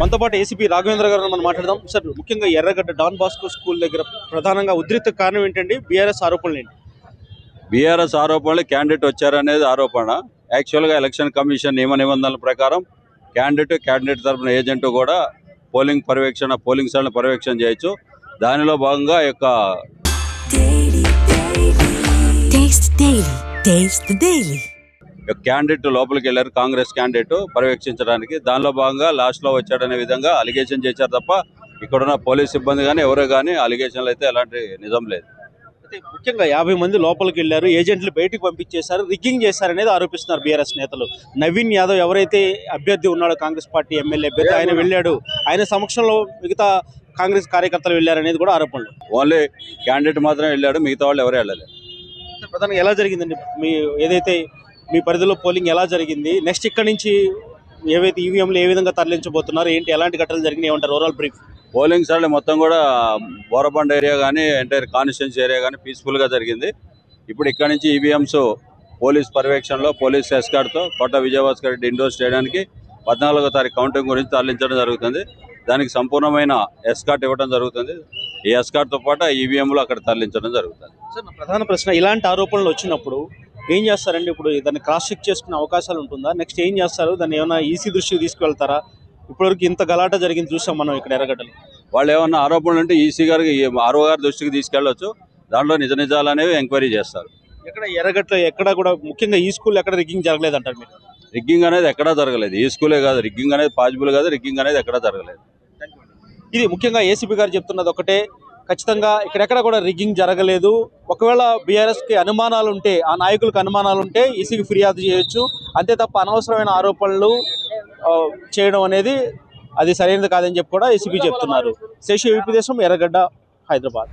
మనతో పాటు ఏసీపీ రాఘవేంద్ర గారు మనం మాట్లాడదాం. సార్ ముఖ్యంగా ఎర్రగడ్డ డాన్ బాస్కో స్కూల్ దగ్గర ప్రధానంగా ఉద్రిక్త కారణం ఏంటండి? బీఆర్ఎస్ ఆరోపణలు ఏంటి? బీఆర్ఎస్ ఆరోపణలు క్యాండిడేట్ వచ్చారనేది ఆరోపణ. యాక్చువల్గా ఎలక్షన్ కమిషన్ నియమ నిబంధనల ప్రకారం క్యాండిడేట్ క్యాండిడేట్ తరపున ఏజెంట్ కూడా పోలింగ్ పర్యవేక్షణ పోలింగ్ స్థలం పర్యవేక్షణ చేయొచ్చు. దానిలో భాగంగా యొక్క. Taste the daily. క్యాండిడేట్ లోపలికి వెళ్ళారు కాంగ్రెస్ క్యాండిడేట్ పర్యవేక్షించడానికి. దానిలో భాగంగా లాస్ట్లో వచ్చాడనే విధంగా అలిగేషన్ చేశారు తప్ప ఇక్కడున్న పోలీస్ సిబ్బంది కానీ ఎవరు కానీ అలిగేషన్లు అయితే ఎలాంటి నిజం లేదు. ముఖ్యంగా యాభై మంది లోపలికి వెళ్ళారు ఏజెంట్లు బయటికి పంపించేశారు రిగ్గింగ్ చేశారనేది ఆరోపిస్తున్నారు బీఆర్ఎస్ నేతలు. నవీన్ యాదవ్ ఎవరైతే అభ్యర్థి ఉన్నాడో కాంగ్రెస్ పార్టీ ఎమ్మెల్యే అభ్యర్థి ఆయన వెళ్ళాడు. ఆయన సమక్షంలో మిగతా కాంగ్రెస్ కార్యకర్తలు వెళ్ళారనేది కూడా ఆరోపణలు. ఓన్లీ క్యాండిడేట్ మాత్రమే వెళ్ళాడు మిగతా వాళ్ళు ఎవరు వెళ్ళలేదు. ప్రధానంగా ఎలా జరిగిందండి? మీ ఏదైతే మీ పరిధిలో పోలింగ్ ఎలా జరిగింది? నెక్స్ట్ ఇక్కడ నుంచి ఏవైతే ఈవీఎంలు ఏ విధంగా తరలించబోతున్నారు? ఏంటి ఎలాంటి ఘటనలు జరిగినాయి? ఏమంటారు? ఓవరాల్ బ్రీఫ్ పోలింగ్ సరళి మొత్తం కూడా బోరబండ ఏరియా కానీ ఎంటైర్ కాన్స్టిట్యున్సీ ఏరియా కానీ పీస్ఫుల్గా జరిగింది. ఇప్పుడు ఇక్కడ నుంచి ఈవీఎంస్ పోలీస్ పర్యవేక్షణలో పోలీస్ ఎస్కార్డ్తో కోట విజయభాస్కర్ రెడ్డి ఇండోర్ స్టేడియానికి పద్నాలుగో తారీఖు కౌంటింగ్ గురించి తరలించడం జరుగుతుంది. దానికి సంపూర్ణమైన ఎస్కార్ట్ ఇవ్వడం జరుగుతుంది. ఈ ఎస్కార్ట్తో పాటు ఈవీఎంలు అక్కడ తరలించడం జరుగుతుంది. సార్ ప్రధాన ప్రశ్న ఇలాంటి ఆరోపణలు వచ్చినప్పుడు ఏం చేస్తారండి ఇప్పుడు? దాన్ని క్రాస్ చెక్ చేసుకునే అవకాశాలు ఉంటుందా? నెక్స్ట్ ఏం చేస్తారు? దాన్ని ఏమైనా ఈసీ దృష్టికి తీసుకువెళ్తారా? ఇప్పటివరకు ఇంత గలాట జరిగింది చూసాం మనం ఇక్కడ ఎర్రగడ్డలు. వాళ్ళు ఏమన్నా ఆరోపణలు ఉంటే ఈసీ గారికి ఆర్ఓ గారి దృష్టికి తీసుకెళ్ళొచ్చు. దాంట్లో నిజ నిజాలు అనేవి ఎంక్వైరీ చేస్తారు. ఎక్కడ ఎర్రగడ్డలో ఎక్కడ కూడా ముఖ్యంగా ఈ స్కూల్ ఎక్కడ రిగ్గింగ్ జరగలేదు అంటారు మీరు? రిగ్గింగ్ అనేది ఎక్కడా జరగలేదు. ఈ స్కూలే కాదు. రిగ్గింగ్ అనేది పాసిబుల్ కాదు. రిగ్గింగ్ అనేది ఎక్కడా జరగలేదు. ఇది ముఖ్యంగా ఏసీపీ గారు చెప్తున్నది ఒకటే. ఖచ్చితంగా ఇక్కడెక్కడ కూడా రిగ్గింగ్ జరగలేదు ఒకవేళ బీఆర్ఎస్కి అనుమానాలు ఉంటే ఆ నాయకులకు అనుమానాలు ఉంటే ఈసీకి ఫిర్యాదు చేయొచ్చు అంతే తప్ప అనవసరమైన ఆరోపణలు చేయడం అనేది అది సరైనది కాదని చెప్పి కూడా ఏసీపీ చెప్తున్నారు శేషు ఏపీ దేశం Erragadda Hyderabad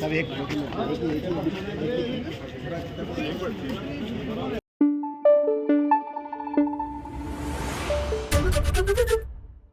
Sir एक